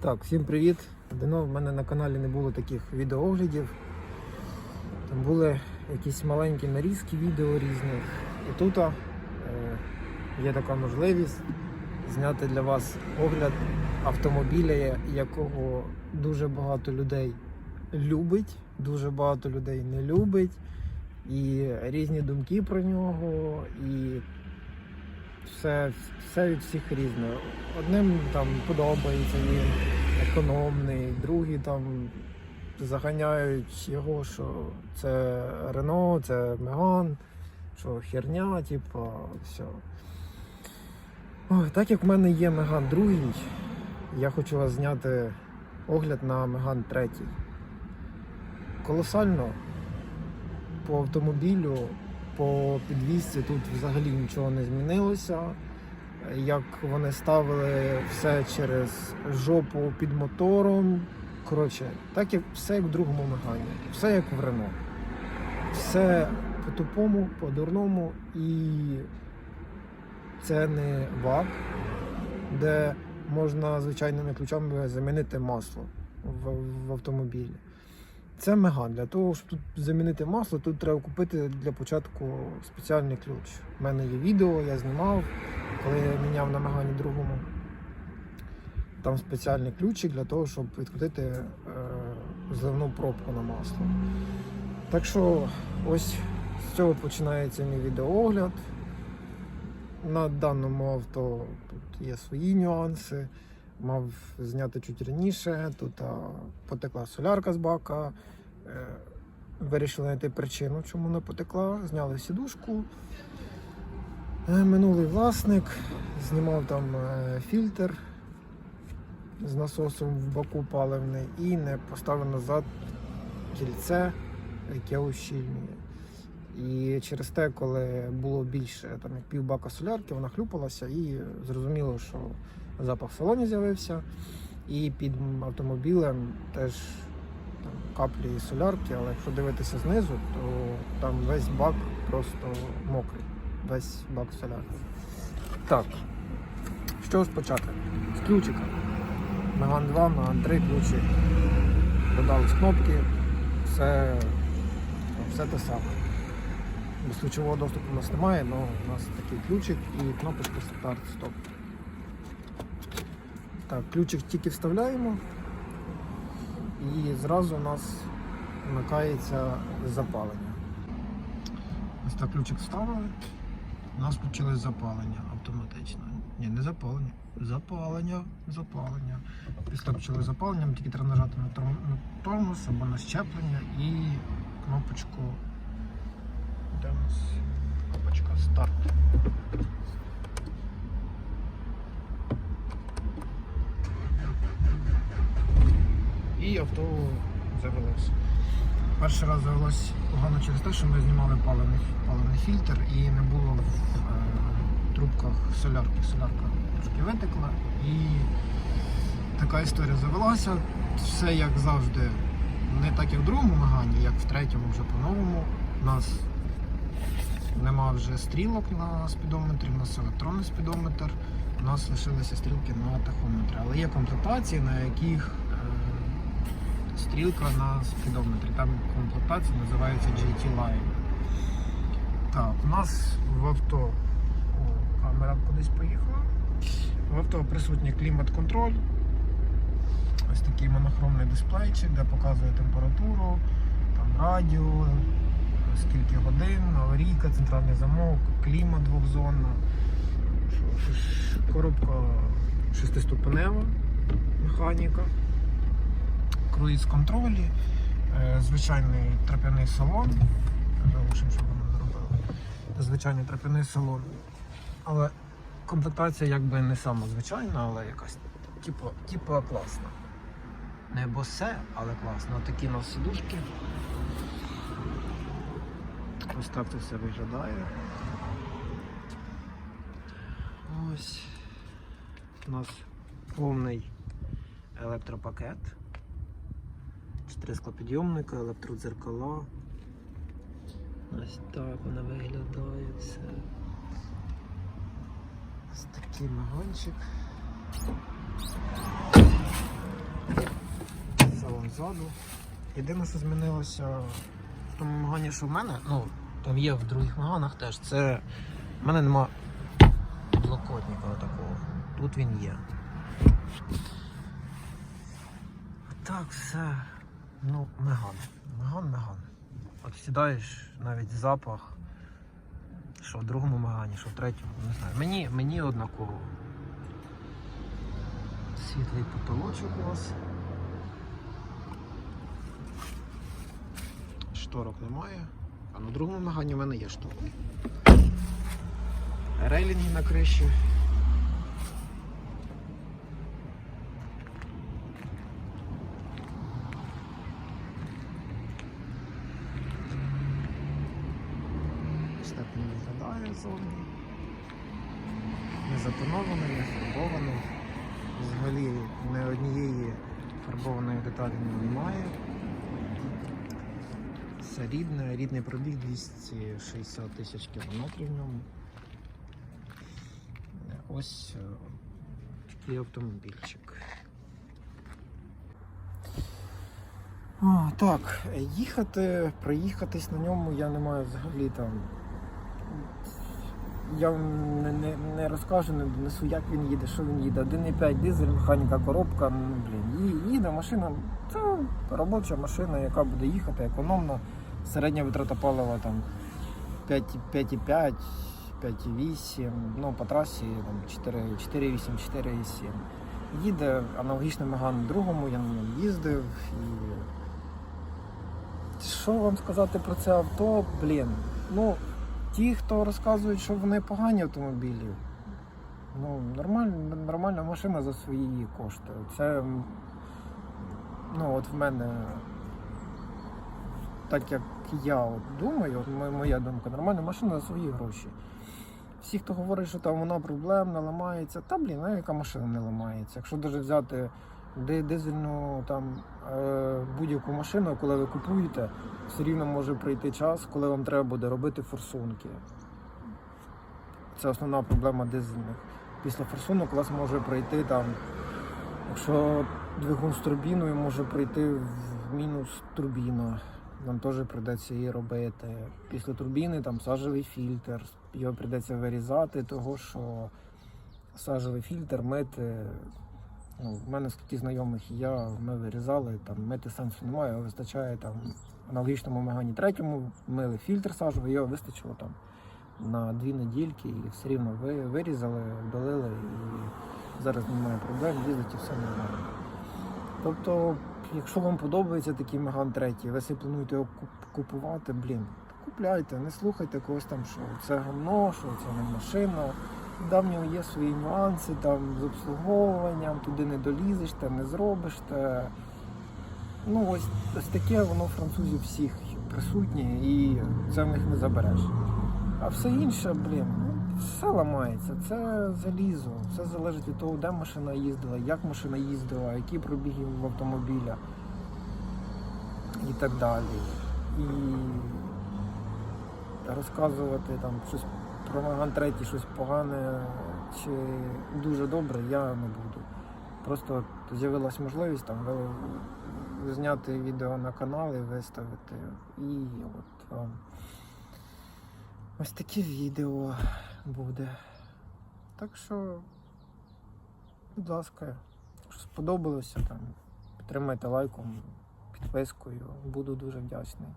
Так, всім привіт. Давно в мене на каналі не було таких відеооглядів. Там були якісь маленькі нарізки відео різних. І тут е, є така можливість зняти для вас огляд автомобіля, якого дуже багато людей любить, дуже багато людей не любить. І різні думки про нього, і все, все від всіх різне. Одним там подобається він економний, другі там заганяють його, що це Рено, це Меган, що херня, типу, все. Ой, так як в мене є Меган другий, я хочу вас зняти огляд на Меган третій. Колосально по автомобілю, по підвісці тут взагалі нічого не змінилося. Як вони ставили все через жопу під мотором. Коротше, так як все як в другому мегані, все як в Рено. Все по-тупому, по-дурному і це не ВАК, де можна звичайними ключами замінити масло в, в автомобілі. Це меган. Для того, щоб тут замінити масло, тут треба купити для початку спеціальний ключ. У мене є відео, я знімав, коли я міняв на мегані другому. Там спеціальний ключик для того, щоб відкрутити е, зливну пробку на масло. Так що ось з цього починається мій відеоогляд. На даному авто тут є свої нюанси. Мав зняти чуть раніше. Тут а, потекла солярка з бака. Е, вирішили знайти причину, чому вона потекла. Зняли сідушку. Е, минулий власник знімав там е, фільтр з насосом в баку паливний і не поставив назад кільце, яке ущільнює. І через те, коли було більше там, як півбака солярки, вона хлюпалася і зрозуміло, що запах в салоні з'явився. І під автомобілем теж там, каплі солярки, але якщо дивитися знизу, то там весь бак просто мокрий. Весь бак солярки. Так, ж почати? З ключика. Меган 2, Меган 3 ключик. Додали з кнопки, все, все те саме. Без ключового доступу у нас немає, але у нас такий ключик і кнопочка старт-стоп. Так, ключик тільки вставляємо і зразу у нас вмикається запалення. Ось так ключик вставили, у нас включилось запалення автоматично. Ні, не запалення. Запалення, запалення. Після почали запалення, тільки треба нажати на на тормоз або на щеплення і кнопочку. Де у нас кнопочка старт. І авто завелося. Перший раз завелось погано через те, що ми знімали паливний, паливний фільтр і не було в е, трубках солярки. Солярка трошки витекла і така історія завелася. Все як завжди, не так як в другому магані, як в третьому вже по-новому. У нас нема вже стрілок на спідометрі, у нас електронний спідометр, у нас лишилися стрілки на тахометрі. Але є комплектації, на яких стрілка на спідометрі. Там комплектація називається GT Line. Так, у нас в авто о, камера кудись поїхала. В авто присутній клімат-контроль. Ось такий монохромний дисплейчик, де показує температуру, там радіо, скільки годин, аварійка, центральний замок, клімат двохзонна. Коробка шестиступенева, механіка, круїз контролі, е, звичайний трап'яний салон. Залишимо, щоб воно зробило. Звичайний трап'яний салон. Але комплектація якби не сама звичайна, але якась типу, типу класна. Не босе, але класно. Такі у нас сидушки. Ось так це все виглядає. Ось у нас повний електропакет. Чотири склопідйомника, електродзеркала. Ось так вона виглядає все. Ось такий вагончик. ззаду. Єдине, що змінилося в тому Мегані, що в мене, ну, там є в других Меганах теж, це в мене нема підлокотника такого. Тут він є. Так, все. Ну, Меган. Меган, Меган. От сідаєш навіть запах. Що в другому Мегані, що в третьому, не знаю. Мені, мені однаково. Світлий потолочок у вас. Шторок немає. А на другому Мегані в мене є шторки. Рейлінги на криші. Так виглядає зовні. Не затонований, не фарбований. Взагалі не однієї фарбованої деталі немає. Все рідне, рідний пробіг 260 тисяч кілометрів в ньому. Ось е, такий автомобільчик. О, так, їхати, проїхатись на ньому я не маю взагалі там. Я вам не, не, не розкажу, не донесу, як він їде, що він їде. 1,5 дизель, механіка, коробка, ну блін, їде машина. Це робоча машина, яка буде їхати, економна. Середня витрата палива там 5 5,5, 5,8, ну по трасі там 4,8, 4,7. Їде аналогічний Меган другому, я на ньому їздив і. Що вам сказати про це авто? Блін. Ну, ті, хто розказують, що вони погані автомобілі, ну, нормальна, нормальна машина за свої кошти. Це, ну, от в мене, так як я от думаю, от моя думка, нормальна машина за свої гроші. Всі, хто говорить, що там вона проблемна, ламається, та блін, а яка машина не ламається. Якщо навіть взяти дизельну там будь-яку машину, коли ви купуєте, все рівно може прийти час, коли вам треба буде робити форсунки. Це основна проблема дизельних. Після форсунок у вас може прийти там, якщо двигун з турбіною, може прийти в мінус турбіна. Нам теж прийдеться її робити. Після турбіни там сажевий фільтр. Його прийдеться вирізати, того що сажевий фільтр мити. Ну, в мене скільки знайомих я, ми вирізали, там мити сенсу немає, вистачає там аналогічному мегані третьому, мили фільтр сажевий, його вистачило там на дві недільки і все рівно ви вирізали, вдалили і зараз немає проблем, їздить і все нормально. Тобто, якщо вам подобається такий Меган третій, ви собі плануєте його куп- купувати, блін, купляйте, не слухайте когось там, що це гамно, що це не машина. Да, в нього є свої нюанси там з обслуговуванням, туди не долізеш, те не зробиш. Те... Ну, ось, ось таке воно французів всіх присутнє і це в них не забереш. А все інше, блін, ну, все ламається, це залізо, все залежить від того, де машина їздила, як машина їздила, які пробіги в автомобіля і так далі. І розказувати там щось про Меган 3 щось погане чи дуже добре, я не буду. Просто от з'явилась можливість там зняти відео на канал і виставити. І от ось таке відео буде. Так що, будь ласка, якщо сподобалося, там, підтримайте лайком, підпискою, буду дуже вдячний.